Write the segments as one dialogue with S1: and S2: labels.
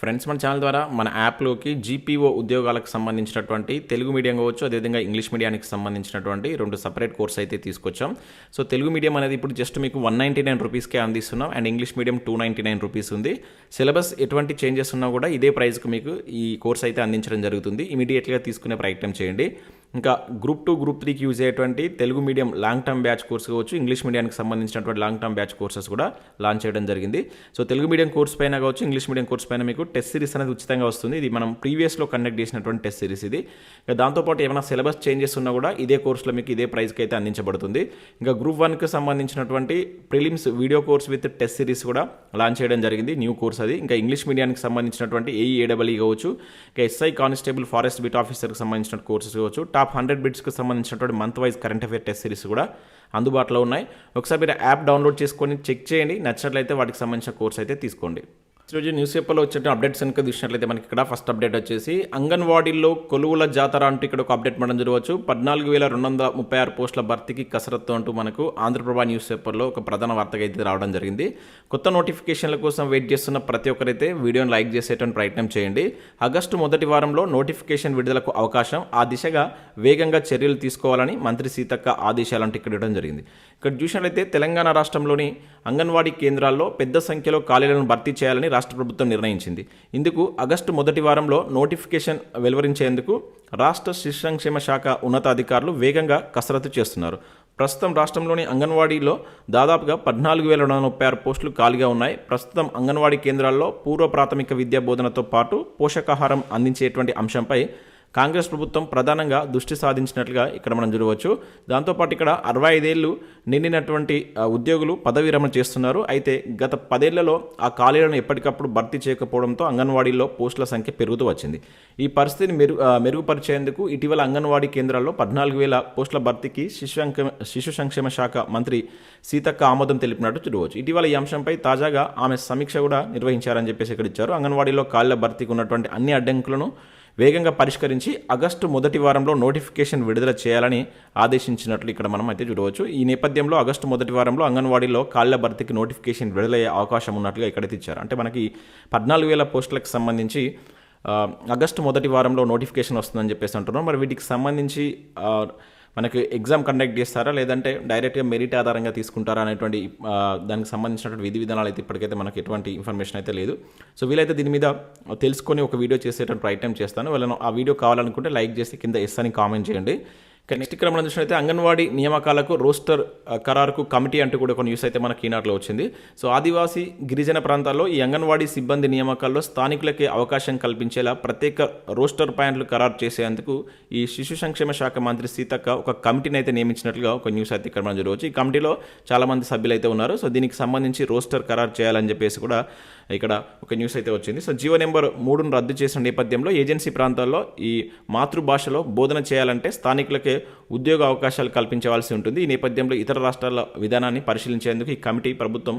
S1: Friends మన channel ద్వారా మన యాప్లోకి జీపీఓ ఉద్యోగాలకు సంబంధించినటువంటి తెలుగు మీడియం కావచ్చు అదేవిధంగా ఇంగ్లీష్ మీడియానికి సంబంధించినటువంటి రెండు సపరేట్ కోర్స్ అయితే తీసుకొచ్చాం. సో తెలుగు మీడియం అనేది ఇప్పుడు జస్ట్ మీకు వన్ నైంటీ నైన్ రూపీస్కే అందిస్తున్నాం. And English medium two ninety nine rupees ఉంది. సిలబస్ ఎటువంటి చేంజెస్ ఉన్నా కూడా ఇదే ప్రైస్కి మీకు ఈ కోర్స్ అయితే అందించడం జరుగుతుంది. ఇమీడియట్గా తీసుకునే ప్రయత్నం చేయండి. ఇంకా గ్రూప్ టూ గ్రూప్ త్రీకి యూజ్ అయ్యేటువంటి Telugu medium long term batch course కావచ్చు ఇంగ్లీష్ మీడియానికి సంబంధించినటువంటి లాంగ్ టర్మ్ బ్యాచ్ కోర్సెస్ కూడా లాంచ్ చేయడం జరిగింది సో తెలుగు మీడియం కోర్స్ పైన కావచ్చు ఇంగ్లీష్ మీడియం కోర్స్ పైన మీకు టెస్ట్ సిరీస్ అనేది ఉచితంగా వస్తుంది ఇది మనం ప్రీవియస్లో కండక్ట్ చేసినటువంటి టెస్ట్ సిరీస్ ఇది ఇంకా దాంతోపాటు ఏమైనా సిలబస్ చేంజెస్ ఉన్నా కూడా ఇదే కోర్సులో మీకు ఇదే ప్రైస్కి అయితే అందించబడుతుంది ఇంకా గ్రూప్ వన్కి సంబంధించినటువంటి prelims video course with test series కూడా లాంచ్ చేయడం జరిగింది న్యూ కోర్స్ అది ఇంకా ఇంగ్లీష్ మీడియానికి సంబంధించినటువంటి ఏఈ ఏడబ్ల్యూ కావచ్చు ఇంకా ఎస్ఐ కానిస్టేబుల్ ఫారెస్ట్ బిట్ ఆఫీసర్కి సంబంధించిన కోర్సెస్ కావచ్చు టాప్ హండ్రెడ్ బిట్స్కి సంబంధించినటువంటి month wise current affair test series కూడా అందుబాటులో ఉన్నాయి. ఒకసారి మీరు యాప్ డౌన్లోడ్ చేసుకొని చెక్ చేయండి. నచ్చినట్లయితే వాటికి సంబంధించిన కోర్స్ అయితే తీసుకోండి. ఈరోజు న్యూస్ పేపర్లో వచ్చే అప్డేట్స్ కనుక చూసినట్లయితే మనకి ఇక్కడ ఫస్ట్ అప్డేట్ వచ్చేసి అంగన్వాడీల్లో కొలువుల జాతర అంటూ ఇక్కడ ఒక అప్డేట్ మనం చూడవచ్చు. పద్నాలుగు వేల రెండు వందల ముప్పై ఆరు పోస్టుల భర్తీకి కసరత్తు అంటూ మనకు ఆంధ్రప్రభ న్యూస్ పేపర్లో ఒక ప్రధాన వార్తగా అయితే రావడం జరిగింది. కొత్త నోటిఫికేషన్ల కోసం వెయిట్ చేస్తున్న ప్రతి ఒక్కరైతే వీడియోని లైక్ చేసేటువంటి ప్రయత్నం చేయండి. ఆగస్టు మొదటి వారంలో నోటిఫికేషన్ విడుదలకు అవకాశం ఆ దిశగా వేగంగా చర్యలు తీసుకోవాలని మంత్రి సీతక్క ఆదేశాలంటూ ఇక్కడ ఇవ్వడం జరిగింది. ఇక్కడ చూసినట్లయితే తెలంగాణ రాష్ట్రంలోని అంగన్వాడీ కేంద్రాల్లో పెద్ద సంఖ్యలో ఖాళీలను భర్తీ చేయాలని రాష్ట్ర ప్రభుత్వం నిర్ణయించింది. ఇందుకు ఆగస్టు మొదటి వారంలో నోటిఫికేషన్ వెలువరించేందుకు రాష్ట్ర శిశు సంక్షేమ శాఖ ఉన్నతాధికారులు వేగంగా కసరత్తు చేస్తున్నారు. ప్రస్తుతం రాష్ట్రంలోని అంగన్వాడీలో దాదాపుగా పద్నాలుగు వేల రెండు వందల ముప్పై ఆరు పోస్టులు ఖాళీగా ఉన్నాయి. ప్రస్తుతం అంగన్వాడీ కేంద్రాల్లో పూర్వ ప్రాథమిక విద్యా బోధనతో పాటు పోషకాహారం అందించేటువంటి అంశంపై కాంగ్రెస్ ప్రభుత్వం ప్రధానంగా దృష్టి సాధించినట్లుగా ఇక్కడ మనం చూడవచ్చు. దాంతోపాటు ఇక్కడ అరవై ఐదేళ్ళు నిండినటువంటి ఉద్యోగులు పదవి విరమణ చేస్తున్నారు. అయితే గత పదేళ్ళలో ఆ ఖాళీలను ఎప్పటికప్పుడు భర్తీ చేయకపోవడంతో అంగన్వాడీలో పోస్టుల సంఖ్య పెరుగుతూ వచ్చింది. ఈ పరిస్థితిని మెరుగు మెరుగుపరిచేందుకు ఇటీవల అంగన్వాడీ కేంద్రాల్లో పద్నాలుగు వేల పోస్టుల భర్తీకి శిశు సంక్షేమ శిశు సంక్షేమ శాఖ మంత్రి సీతక్క ఆమోదం తెలిపినట్టు చూడవచ్చు. ఇటీవల ఈ అంశంపై తాజాగా ఆమె సమీక్ష కూడా నిర్వహించారని చెప్పేసి ఇక్కడ ఇచ్చారు. అంగన్వాడీలో ఖాళీల భర్తీకి ఉన్నటువంటి అన్ని అడ్డంకులను వేగంగా పరిష్కరించి ఆగస్టు మొదటి వారంలో నోటిఫికేషన్ విడుదల చేయాలని ఆదేశించినట్లు ఇక్కడ మనం అయితే చూడవచ్చు. ఈ నేపథ్యంలో ఆగస్టు మొదటి వారంలో అంగన్వాడీలో కాళ్ళ భర్తీకి నోటిఫికేషన్ విడుదలయ్యే అవకాశం ఉన్నట్లుగా ఇక్కడైతే ఇచ్చారు. అంటే మనకి పద్నాలుగు వేల పోస్టులకు సంబంధించి ఆగస్టు మొదటి వారంలో నోటిఫికేషన్ వస్తుందని చెప్పేసి అంటున్నాం మరి వీటికి సంబంధించి మనకి ఎగ్జామ్ కండక్ట్ చేస్తారా? లేదంటే డైరెక్ట్గా మెరిట్ ఆధారంగా తీసుకుంటారా? అనేటువంటి దానికి సంబంధించినటువంటి విధి విధానాలు అయితే ఇప్పటికైతే మనకి ఎటువంటి ఇన్ఫర్మేషన్ అయితే లేదు. సో వీలైతే దీని మీద తెలుసుకొని ఒక వీడియో చేసేటువంటి ప్రయత్నం చేస్తాను. వాళ్ళను ఆ వీడియో కావాలనుకుంటే లైక్ చేసి కింద ఎస్ అని కామెంట్ చేయండి. నెక్స్ట్ ఇక్కడ మనం చూసినట్లయితే అంగన్వాడీ నియామకాలకు రోస్టర్ ఖరారుకు కమిటీ అంటూ కూడా ఒక న్యూస్ అయితే మనకి ఈనాట్లో వచ్చింది. సో ఆదివాసీ గిరిజన ప్రాంతాల్లో ఈ అంగన్వాడీ సిబ్బంది నియామకాల్లో స్థానికులకి అవకాశం కల్పించేలా ప్రత్యేక రోస్టర్ పాయింట్లు ఖరారు చేసేందుకు ఈ శిశు సంక్షేమ శాఖ మంత్రి సీతక్క ఒక కమిటీని అయితే నియమించినట్లుగా ఒక న్యూస్ అయితే ఇక్కడ మనం చూడవచ్చు. ఈ కమిటీలో చాలామంది సభ్యులు అయితే ఉన్నారు. సో దీనికి సంబంధించి రోస్టర్ ఖరారు చేయాలని చెప్పేసి కూడా ఇక్కడ ఒక న్యూస్ అయితే వచ్చింది. సో జీవో నెంబర్ మూడును రద్దు చేసిన నేపథ్యంలో ఏజెన్సీ ప్రాంతాల్లో ఈ మాతృభాషలో బోధన చేయాలంటే స్థానికులకే ఉద్యోగ అవకాశాలు కల్పించవలసి ఉంటుంది. ఈ నేపథ్యంలో ఇతర రాష్ట్రాల విధానాన్ని పరిశీలించేందుకు ఈ కమిటీ ప్రభుత్వం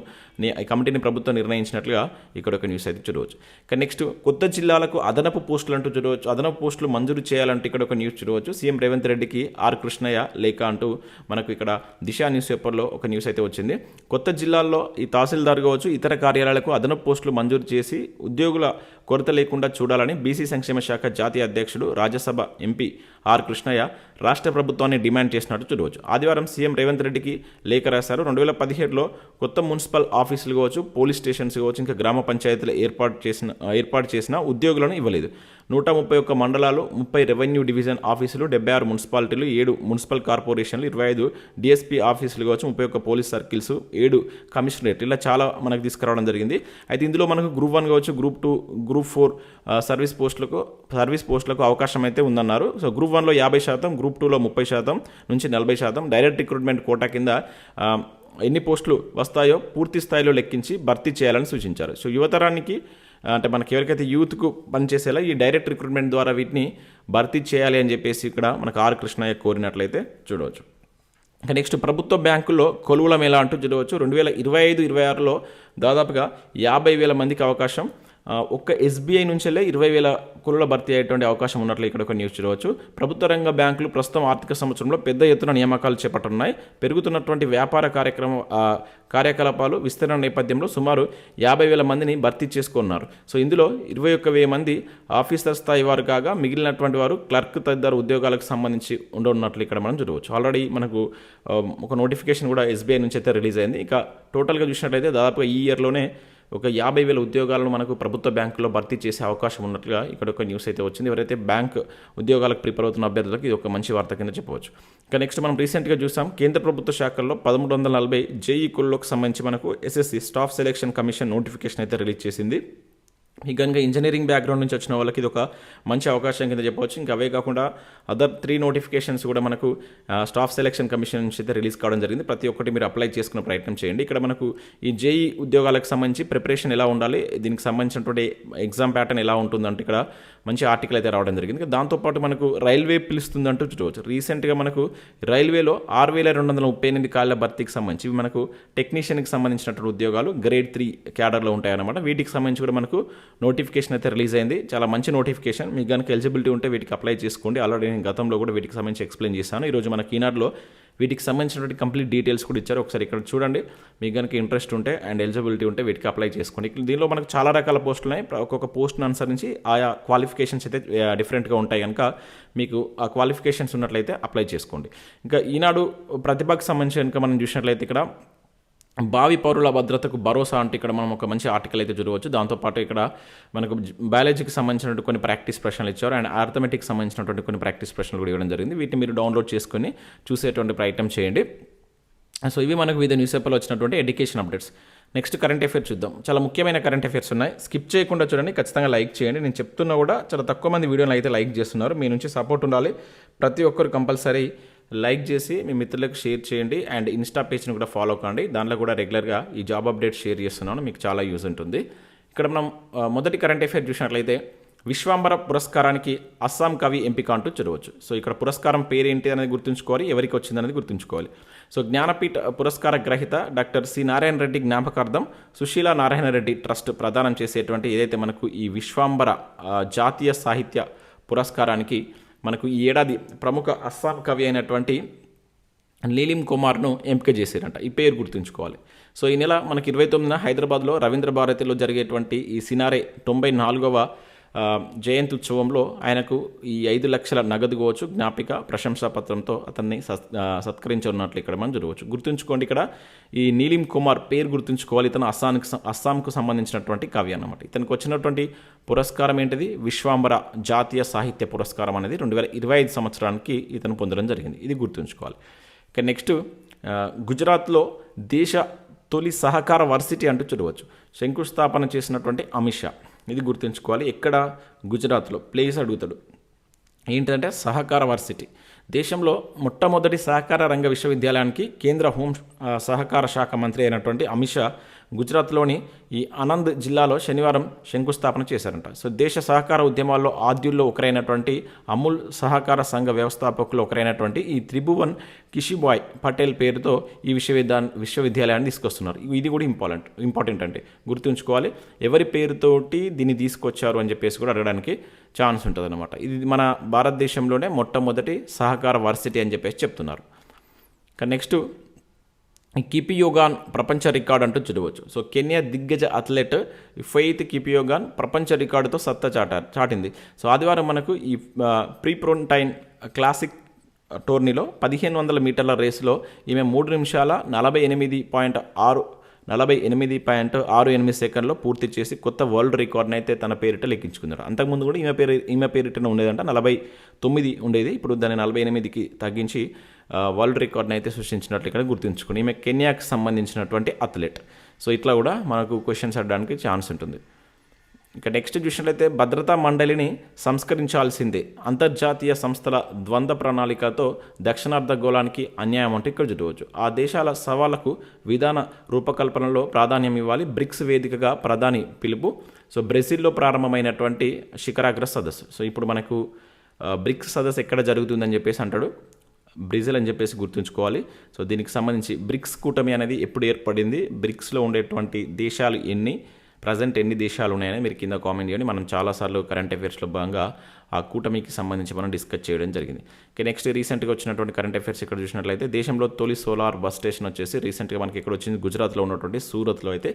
S1: ఈ కమిటీని ప్రభుత్వం నిర్ణయించినట్లుగా ఇక్కడ ఒక న్యూస్ అయితే చూడవచ్చు. ఇక నెక్స్ట్ కొత్త జిల్లాలకు అదనపు పోస్టులు అంటూ చూడవచ్చు. అదనపు పోస్టులు మంజూరు చేయాలంటే ఇక్కడ ఒక న్యూస్ చూడవచ్చు. సీఎం రేవంత్ రెడ్డికి ఆర్ కృష్ణయ్య లేఖ అంటూ మనకు ఇక్కడ దిశ న్యూస్ పేపర్లో ఒక న్యూస్ అయితే వచ్చింది. కొత్త జిల్లాల్లో ఈ తహసీల్దార్ కావచ్చు ఇతర కార్యాలయాలకు అదనపు పోస్టులు మంజూరు చేసి ఉద్యోగుల కొరత లేకుండా చూడాలని బీసీ సంక్షేమ శాఖ జాతీయ అధ్యక్షుడు రాజ్యసభ ఎంపీ ఆర్ కృష్ణయ్య రాష్ట్ర ప్రభుత్వాన్ని డిమాండ్ చేసినట్టు చూడవచ్చు. ఆదివారం సీఎం రేవంత్ రెడ్డికి లేఖ రాశారు. రెండు వేల పదిహేడులో కొత్త మున్సిపల్ ఆఫీసులు కావచ్చు పోలీస్ స్టేషన్స్ కావచ్చు ఇంకా గ్రామ పంచాయతీలు ఏర్పాటు చేసిన ఏర్పాటు చేసిన ఉద్యోగులను ఇవ్వలేదు. నూట ముప్పై ఒక్క మండలాలు ముప్పై రెవెన్యూ డివిజన్ ఆఫీసులు డెబ్బై ఆరు మున్సిపాలిటీలు ఏడు మున్సిపల్ కార్పొరేషన్లు ఇరవై ఐదు డిఎస్పీ ఆఫీసులు కావచ్చు ముప్పై ఒక్క పోలీస్ సర్కిల్స్ ఏడు కమిషనరేట్ ఇలా చాలా మనకు తీసుకురావడం జరిగింది. అయితే ఇందులో మనకు గ్రూప్ వన్ కావచ్చు group two group four service పోస్టులకు సర్వీస్ పోస్టులకు అవకాశం అయితే ఉందన్నారు. సో గ్రూప్ వన్లో యాభై శాతం గ్రూప్ టూలో ముప్పై శాతం నుంచి నలభై శాతం. డైరెక్ట్ రిక్రూట్మెంట్ కోటా కింద ఎన్ని పోస్టులు వస్తాయో పూర్తి స్థాయిలో లెక్కించి భర్తీ చేయాలని సూచించారు. సో యువతరానికి అంటే మనకి ఎవరికైతే యూత్కు పనిచేసేలా ఈ డైరెక్ట్ రిక్రూట్మెంట్ ద్వారా వీటిని భర్తీ చేయాలి అని చెప్పేసి ఇక్కడ మనకు ఆర్ కృష్ణయ్య కోరినట్లయితే చూడవచ్చు. ఇంకా నెక్స్ట్ ప్రభుత్వ బ్యాంకుల్లో కొలువుల మేళ అంటూ చూడవచ్చు. రెండు వేల ఇరవై ఐదు ఇరవై ఆరులో దాదాపుగా యాభై వేల మందికి అవకాశం ఒక్క ఎస్బీఐ నుంచెల్లే ఇరవై వేల కొలువుల భర్తీ అయ్యేటువంటి అవకాశం ఉన్నట్లు ఇక్కడ ఒక న్యూస్ చూడవచ్చు. ప్రభుత్వ రంగ బ్యాంకులు ప్రస్తుతం ఆర్థిక సంవత్సరంలో పెద్ద ఎత్తున నియామకాలు చేపట్టనున్నాయి. పెరుగుతున్నటువంటి వ్యాపార కార్యక్రమ కార్యకలాపాలు విస్తరణ నేపథ్యంలో సుమారు యాభై వేల మందిని భర్తీ చేసుకున్నారు. సో ఇందులో ఇరవై ఒక్క వెయ్యి మంది ఆఫీసర్ స్థాయి వారు కాగా మిగిలినటువంటి వారు క్లర్క్ తదితర ఉద్యోగాలకు సంబంధించి ఉండనున్నట్లు ఇక్కడ మనం చూడవచ్చు. ఆల్రెడీ మనకు ఒక నోటిఫికేషన్ కూడా ఎస్బీఐ నుంచి అయితే రిలీజ్ అయింది. ఇక టోటల్గా చూసినట్లయితే దాదాపుగా ఈ ఇయర్లోనే ఒక యాభై వేల ఉద్యోగాలను మనకు ప్రభుత్వ బ్యాంకులో భర్తీ చేసే అవకాశం ఉన్నట్లుగా ఇక్కడ ఒక న్యూస్ అయితే వచ్చింది. ఎవరైతే బ్యాంక్ ఉద్యోగాలకు ప్రిపేర్ అవుతున్న అభ్యర్థులకు ఇది ఒక మంచి వార్త కింద చెప్పవచ్చు. ఇంకా నెక్స్ట్ మనం రీసెంట్గా చూసాం కేంద్ర ప్రభుత్వ శాఖల్లో పదమూడు వందల నలభై జేఈ కుల్లోకి సంబంధించి మనకు SSC staff selection commission notification అయితే రిలీజ్ చేసింది. ఈ కనుక ఇంజనీరింగ్ బ్యాక్గ్రౌండ్ నుంచి వచ్చిన వాళ్ళకి ఇది ఒక మంచి అవకాశం కింద చెప్పవచ్చు. ఇంకా అవే కాకుండా అదర్ త్రీ నోటిఫికేషన్స్ కూడా మనకు స్టాఫ్ సెలెక్షన్ కమిషన్ నుంచి అయితే రిలీజ్ కావడం జరిగింది. ప్రతి ఒక్కటి మీరు అప్లై చేసుకునే ప్రయత్నం చేయండి. ఇక్కడ మనకు ఈ జేఈ ఉద్యోగాలకు సంబంధించి ప్రిపరేషన్ ఎలా ఉండాలి దీనికి సంబంధించినటువంటి ఎగ్జామ్ ప్యాటర్న్ ఎలా ఉంటుందంటే ఇక్కడ మంచి ఆర్టికల్ అయితే రావడం జరిగింది. దాంతోపాటు మనకు రైల్వే పిలుస్తుందంటూ చూడవచ్చు. రీసెంట్గా మనకు రైల్వేలో ఆరు వేల రెండు వందల ముప్పై ఎనిమిది కాళ్ళ భర్తీకి సంబంధించి ఇవి మనకు టెక్నీషియన్కి సంబంధించినటువంటి ఉద్యోగాలు గ్రేడ్ త్రీ క్యాడర్లో ఉంటాయన్నమాట. వీటికి సంబంధించి కూడా మనకు నోటిఫికేషన్ అయితే రిలీజ్ అయింది. చాలా మంచి నోటిఫికేషన్. మీకు కనుక ఎలిజిబిలిటీ ఉంటే వీటికి అప్లై చేసుకోండి. ఆల్రెడీ నేను గతంలో కూడా వీటికి సంబంధించి ఎక్స్ప్లెయిన్ చేశాను. ఈరోజు మన ఈనాడులో వీటికి సంబంధించినటువంటి కంప్లీట్ డీటెయిల్స్ కూడా ఇచ్చారు. ఒకసారి ఇక్కడ చూడండి. మీకు కనుక ఇంట్రెస్ట్ ఉంటే అండ్ ఎలిజిబిలిటీ ఉంటే వీటికి అప్లై చేసుకోండి. దీనిలో మనకు చాలా రకాల పోస్టులు ఉన్నాయి. ఒక్కొక్క పోస్ట్ను అనుసరించి ఆయా క్వాలిఫికేషన్స్ అయితే డిఫరెంట్గా ఉంటాయి. కనుక మీకు ఆ క్వాలిఫికేషన్స్ ఉన్నట్లయితే అప్లై చేసుకోండి. ఇంకా ఈనాడు ప్రతిభకు సంబంధించి కనుక మనం చూసినట్లయితే ఇక్కడ భావి పౌరుల భద్రతకు భరోసా అంటే ఇక్కడ మనం ఒక మంచి ఆర్టికల్ అయితే చూడవచ్చు. దాంతోపాటు ఇక్కడ మనకు బయాలజీకి సంబంధించినటువంటి కొన్ని ప్రాక్టీస్ ప్రశ్నలు ఇచ్చారు అండ్ ఆర్థమెటిక్కి సంబంధించినటువంటి కొన్ని ప్రాక్టీస్ ప్రశ్నలు కూడా ఇవ్వడం జరిగింది. వీటిని మీరు డౌన్లోడ్ చేసుకొని చూసేటువంటి ప్రయత్నం చేయండి. సో ఇవి మనకు వివిధ న్యూస్ పేపర్లో వచ్చినటువంటి education updates next current affairs చూద్దాం. చాలా ముఖ్యమైన కరెంట్ అఫేర్స్ ఉన్నాయి. స్కిప్ చేయకుండా చూడండి. ఖచ్చితంగా లైక్ చేయండి. నేను చెప్తున్నా కూడా చాలా తక్కువ మంది వీడియోని అయితే లైక్ చేస్తున్నారు. మీ నుంచి సపోర్ట్ ఉండాలి. ప్రతి ఒక్కరు కంపల్సరీ లైక్ చేసి మీ మిత్రులకు షేర్ చేయండి అండ్ ఇన్స్టా పేజ్ని కూడా ఫాలో కండి. దాంట్లో కూడా రెగ్యులర్గా ఈ జాబ్ అప్డేట్ షేర్ చేస్తున్నాను. మీకు చాలా యూజ్ ఉంటుంది. ఇక్కడ మనం మొదటి కరెంట్ అఫైర్ చూసినట్లయితే విశ్వాంబర పురస్కారానికి అస్సాం కవి ఎంపిక అంటూ చూడవచ్చు సో ఇక్కడ పురస్కారం పేరేంటి అనేది గుర్తుంచుకోవాలి ఎవరికి వచ్చిందనేది గుర్తుంచుకోవాలి. సో జ్ఞానపీఠ పురస్కార గ్రహీత డాక్టర్ సి నారాయణ రెడ్డి జ్ఞాపకార్థం సుశీల నారాయణ రెడ్డి ట్రస్ట్ ప్రదానం చేసేటువంటి ఏదైతే మనకు ఈ విశ్వాంబర జాతీయ సాహిత్య పురస్కారానికి మనకు ఈ ఏడాది ప్రముఖ అస్సాం కవి అయినటువంటి నీలిం కుమార్ను ఎంపిక చేశారంట. ఈ పేరు గుర్తుంచుకోవాలి. సో ఈ నెల మనకి ఇరవై తొమ్మిదిన హైదరాబాద్లో రవీంద్ర భారతిలో జరిగేటువంటి ఈ సినారే తొంభై నాలుగవ జయంతి ఉత్సవంలో ఆయనకు ఈ ఐదు లక్షల నగదు కావచ్చు జ్ఞాపిక ప్రశంసా పత్రంతో అతన్ని సత్ సత్కరించనున్నట్లు ఇక్కడ మనం చూడవచ్చు. గుర్తుంచుకోండి ఇక్కడ ఈ నీలిం కుమార్ పేరు గుర్తుంచుకోవాలి. ఇతను అస్సాంకి అస్సాంకు సంబంధించినటువంటి కవి అన్నమాట. ఇతనికి వచ్చినటువంటి పురస్కారం ఏంటిది? విశ్వాంబర జాతీయ సాహిత్య పురస్కారం అనేది రెండు వేల ఇరవై ఐదు సంవత్సరానికి ఇతను పొందడం జరిగింది. ఇది గుర్తుంచుకోవాలి. ఇక నెక్స్ట్ గుజరాత్లో దేశ తొలి సహకార వర్సిటీ అంటూ చూడవచ్చు. శంకుస్థాపన చేసినటువంటి అమిత్ షా. ఇది గుర్తుంచుకోవాలి. ఎక్కడ? గుజరాత్లో. ప్లేస్ అడుగుతాడు. ఏంటంటే సహకార వర్సిటీ. దేశంలో మొట్టమొదటి సహకార రంగ విశ్వవిద్యాలయానికి కేంద్ర హోం సహకార శాఖ మంత్రి అయినటువంటి అమిత్ షా గుజరాత్లోని ఈ ఆనంద్ జిల్లాలో శనివారం శంకుస్థాపన చేశారంట. సో దేశ సహకార ఉద్యమాల్లో ఆద్యుల్లో ఒకరైనటువంటి అమూల్ సహకార సంఘ వ్యవస్థాపకులు ఒకరైనటువంటి ఈ త్రిభువన్ కిషిబాయ్ పటేల్ పేరుతో ఈ విశ్వవిద్యా విశ్వవిద్యాలయాన్ని తీసుకొస్తున్నారు. ఇది కూడా ఇంపార్టెంట్ ఇంపార్టెంట్ అంటే గుర్తుంచుకోవాలి. ఎవరి పేరుతోటి దీన్ని తీసుకొచ్చారు అని చెప్పేసి కూడా అడగడానికి ఛాన్స్ ఉంటుంది అనమాట ఇది మన భారతదేశంలోనే మొట్టమొదటి సహకార వర్సిటీ అని చెప్పేసి చెప్తున్నారు. నెక్స్ట్ కిపియోగాన్ ప్రపంచ రికార్డ్ అంటూ చూడవచ్చు. సో కెన్యా దిగ్గజ అథ్లెట్ ఫెయిత్ కిపియోగాన్ ప్రపంచ రికార్డుతో సత్తా చాట చాటింది. సో ఆదివారం మనకు ఈ ప్రీ ప్రోన్టైన్ క్లాసిక్ టోర్నీలో పదిహేను వందల మీటర్ల రేసులో ఈమె మూడు నిమిషాల నలభై ఎనిమిది పాయింట్ ఆరు నలభై ఎనిమిది పాయింట్ ఆరు ఎనిమిది సెకండ్లో పూర్తి చేసి కొత్త వరల్డ్ రికార్డ్ని అయితే తన పేరిట లెక్కించుకున్నారు. అంతకుముందు కూడా ఈమె పేరు ఈమె పేరిటన ఉండేదంట. నలభై తొమ్మిది ఉండేది. ఇప్పుడు దాన్ని నలభై ఎనిమిదికి తగ్గించి వరల్డ్ రికార్డ్ని అయితే సృష్టించినట్లు ఇక్కడ గుర్తుంచుకుని ఈమె కెన్యాకి సంబంధించినటువంటి అథ్లెట్. సో ఇట్లా కూడా మనకు క్వశ్చన్స్ అడడానికి ఛాన్స్ ఉంటుంది. ఇక నెక్స్ట్ చూసినట్లయితే భద్రతా మండలిని సంస్కరించాల్సిందే. అంతర్జాతీయ సంస్థల ద్వంద్వ ప్రణాళికతో దక్షిణార్ధ గోళానికి అన్యాయం అంటే ఇక్కడ చూడవచ్చు ఆ దేశాల సవాళ్ళకు విధాన రూపకల్పనలో ప్రాధాన్యం ఇవ్వాలి. బ్రిక్స్ వేదికగా ప్రధాని పిలుపు. సో బ్రెజిల్లో ప్రారంభమైనటువంటి శిఖరాగ్ర సదస్సు. సో ఇప్పుడు మనకు బ్రిక్స్ సదస్సు ఎక్కడ జరుగుతుందని చెప్పేసి అంటాడు. బ్రెజిల్ అని చెప్పేసి గుర్తుంచుకోవాలి. సో దీనికి సంబంధించి బ్రిక్స్ కూటమి అనేది ఎప్పుడు ఏర్పడింది? బ్రిక్స్లో ఉండేటువంటి దేశాలు ఎన్ని? ప్రజెంట్ ఎన్ని దేశాలు ఉన్నాయని మీరు కింద కామెంట్ చేయండి. మనం చాలాసార్లు కరెంట్ అఫైర్స్లో భాగంగా ఆ కూటమికి సంబంధించి మనం డిస్కస్ చేయడం జరిగింది. ఓకే నెక్స్ట్ రీసెంట్గా వచ్చినటువంటి కరెంట్ అఫైర్స్ ఇక్కడ చూసినట్లయితే దేశంలో తొలి సోలార్ బస్ స్టేషన్ వచ్చేసి రీసెంట్గా మనకి ఇక్కడ వచ్చింది గుజరాత్లో ఉన్నటువంటి సూరత్లో అయితే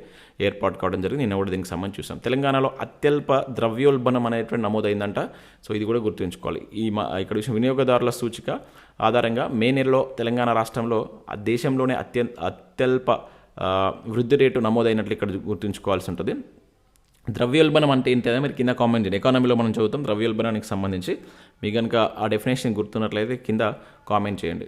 S1: ఏర్పాటు కావడం జరిగింది. నిన్న కూడా దీనికి సంబంధించి చూసాం. తెలంగాణలో అత్యల్ప ద్రవ్యోల్బణం అనేటువంటి నమోదైందంట. సో ఇది కూడా గుర్తుంచుకోవాలి. ఈ మా ఇక్కడ చూసిన వినియోగదారుల సూచిక ఆధారంగా మే నెలలో తెలంగాణ రాష్ట్రంలో ఆ దేశంలోనే అత్యంత అత్యల్ప వృద్ధి రేటు నమోదైనట్లు ఇక్కడ గుర్తుంచుకోవాల్సి ఉంటుంది. ద్రవ్యోల్బణం అంటే ఏంటి మీరు కింద కామెంట్ చేయండి. ఎకానమీలో మనం చదువుతాం ద్రవ్యోల్బణానికి సంబంధించి. మీకు కనుక ఆ డెఫినేషన్ గుర్తున్నట్లయితే కింద కామెంట్ చేయండి.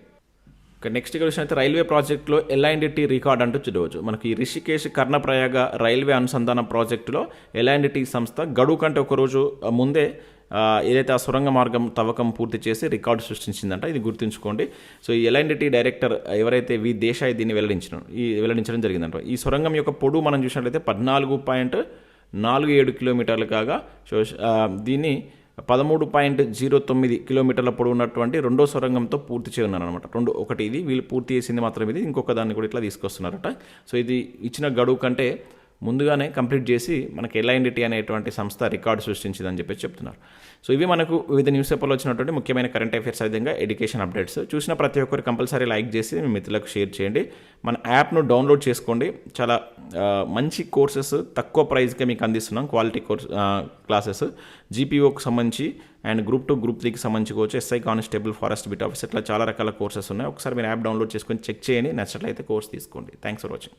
S1: ఇక నెక్స్ట్ క్వశ్చన్ అయితే రైల్వే ప్రాజెక్టులో ఎల్ఐఎన్డిటీ రికార్డ్ అంటూ చూడవచ్చు. మనకి రిషికేష్ రిషికేశ్ కర్ణప్రయాగ రైల్వే అనుసంధాన ప్రాజెక్టులో ఎల్ఐఎన్డిటీ సంస్థ గడువు కంటే ఒకరోజు ముందే ఏదైతే ఆ సొరంగ మార్గం తవ్వకం పూర్తి చేసి రికార్డు సృష్టించిందంట ఇది గుర్తుంచుకోండి. సో ఈ ఎల్ఐఎన్డిటీ డైరెక్టర్ ఎవరైతే వి దేశాయ్ దీన్ని వెల్లడించడం ఈ వెల్లడించడం జరిగిందంట. ఈ సొరంగం యొక్క పొడవు మనం చూసినట్లయితే పద్నాలుగు పాయింట్ నాలుగు ఏడు కిలోమీటర్లు కాగా సో దీన్ని పదమూడు పాయింట్ జీరో తొమ్మిది కిలోమీటర్ల పొడవు ఉన్నటువంటి రెండో సొరంగంతో పూర్తి చేయనున్నారు అనమాట రెండు ఒకటి ఇది వీళ్ళు పూర్తి చేసింది మాత్రం ఇది ఇంకొక దాన్ని కూడా ఇట్లా తీసుకొస్తున్నారట. సో ఇది ఇచ్చిన గడువు కంటే ముందుగానే కంప్లీట్ చేసి మనకి ఎల్ఐఎన్డిటీ అనేటువంటి సంస్థ రికార్డు సృష్టించిందని చెప్పేసి చెప్తున్నారు. సో ఇవి మనకు వివిధ న్యూస్ పేపర్లో వచ్చినటువంటి ముఖ్యమైన కరెంట్ అఫైర్స్ విధంగా ఎడ్యుకేషన్ అప్డేట్స్. చూసిన ప్రతి ఒక్కరు కంపల్సరీ లైక్ చేసి మీ మిత్రులకు షేర్ చేయండి. మన యాప్ను డౌన్లోడ్ చేసుకోండి. చాలా మంచి కోర్సెస్ తక్కువ ప్రైస్కే మీకు అందిస్తున్నాం. Quality course classes. జీపీఓకి సంబంధించి అండ్ గ్రూప్ టు గ్రూప్ త్రీకి సంబంధించి course SI constable forest beat office ఇట్లా చాలా రకాల కోర్సెస్ ఉన్నాయి. ఒకసారి మీరు యాప్ డౌన్లోడ్ చేసుకొని చెక్ చేయండి. నచ్చినట్లయితే కోర్స్ తీసుకోండి. Thanks for watching